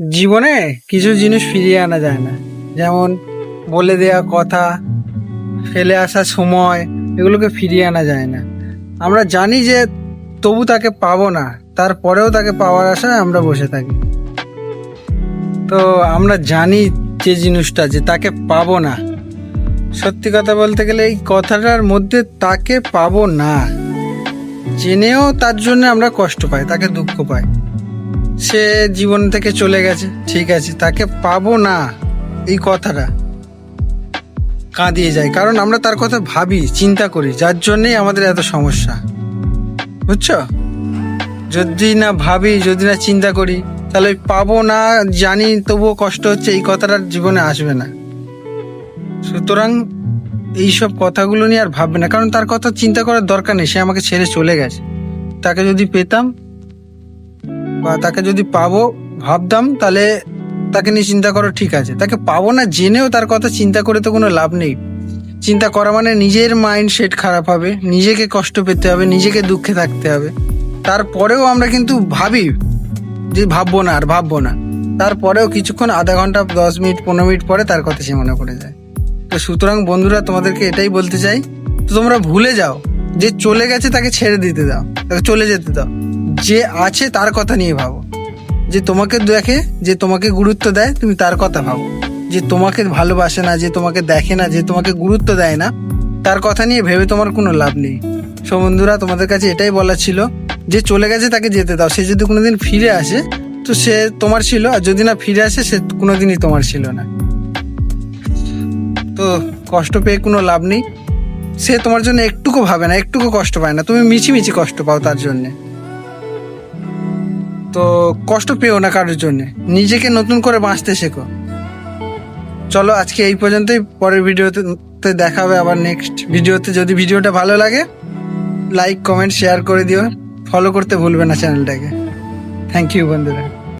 জীবনে কিছু জিনিস ফিরিয়ে আনা যায় না। যেমন বলে দেয়া কথা, ফেলে আসা সময়, এগুলোকে ফিরিয়ে আনা যায় না। আমরা জানি যে তবু তাকে পাবো না, তারপরেও তাকে পাওয়ার আশায় আমরা বসে থাকি। তো আমরা জানি যে জিনিসটা, যে তাকে পাবো না। সত্যি কথা বলতে গেলে এই কথাটার মধ্যে তাকে পাবো না। জেনেও তার জন্য আমরা কষ্ট পাই, তাকে দুঃখ পাই। সে জীবন থেকে চলে গেছে। ঠিক আছে, তাকে পাবো না। এই কথাটা কাঁদিয়ে যায়। কারণ আমরা তার কথা ভাবি, চিন্তা করি, যার জন্যেই আমাদের এত সমস্যা। বুঝছ? যদি না ভাবি, যদি না চিন্তা করি, তাহলে পাবো না, জানি, তবুও কষ্ট হচ্ছে, এই কথাটা জীবনে আসবে না। সুতরাং এইসব কথাগুলো নিয়ে আর ভাববে না। কারণ তার কথা চিন্তা করার দরকার নেই, সে আমাকে ছেড়ে চলে গেছে। তাকে যদি পেতাম বা তাকে যদি পাবো ভাবতাম, তাহলে তাকে নিয়ে চিন্তা করো ঠিক আছে। তাকে পাবো না জেনেও তার কথা চিন্তা করে তো কোনো লাভ নেই। চিন্তা করা মানে নিজের মাইন্ড সেট খারাপ হবে, নিজেকে কষ্ট পেতে হবে, নিজেকে দুঃখে থাকতে হবে। তারপরেও আমরা কিন্তু ভাবি যে ভাববো না আর ভাববো না। তারপরেও কিছুক্ষণ আধা ঘণ্টা, দশ মিনিট, পনেরো মিনিট পরে তার কথা সে মনে পড়ে যায়। তো সুতরাং বন্ধুরা, তোমাদেরকে এটাই বলতে চাই, তো তোমরা ভুলে যাও। যে চলে গেছে তাকে ছেড়ে দিতে দাও, তাকে চলে যেতে দাও। যে আছে তার কথা নিয়ে ভাবো। যে তোমাকে দেখে, যে তোমাকে গুরুত্ব দেয়, তুমি তার কথা ভাবো। যে তোমাকে ভালোবাসে না, যে তোমাকে দেখে না, যে তোমাকে গুরুত্ব দেয় না, তার কথা নিয়ে ভেবে তোমার কোনো লাভ নেই। সো বন্ধুরা, তোমাদের কাছে এটাই বলা ছিল যে চলে গেছে তাকে যেতে দাও। সে যদি কোনোদিন ফিরে আসে, তো সে তোমার ছিল, আর যদি না ফিরে আসে, সে কোনোদিনই তোমার ছিল না। তো কষ্ট পেয়ে কোনো লাভ নেই। সে তোমার জন্য একটুকু ভাবে না, একটুকু কষ্ট পায় না। তুমি মিছিমিছি কষ্ট পাও তার জন্যে। তো কষ্ট পেও না কারোর জন্যে। নিজেকে নতুন করে বাঁচতে শেখো। চলো আজকে এই পর্যন্তই। পরের ভিডিওতে দেখা হবে আবার নেক্সট ভিডিওতে। যদি ভিডিওটা ভালো লাগে লাইক কমেন্ট শেয়ার করে দিও। ফলো করতে ভুলবে না চ্যানেলটাকে থ্যাংক ইউ বন্ধুরা।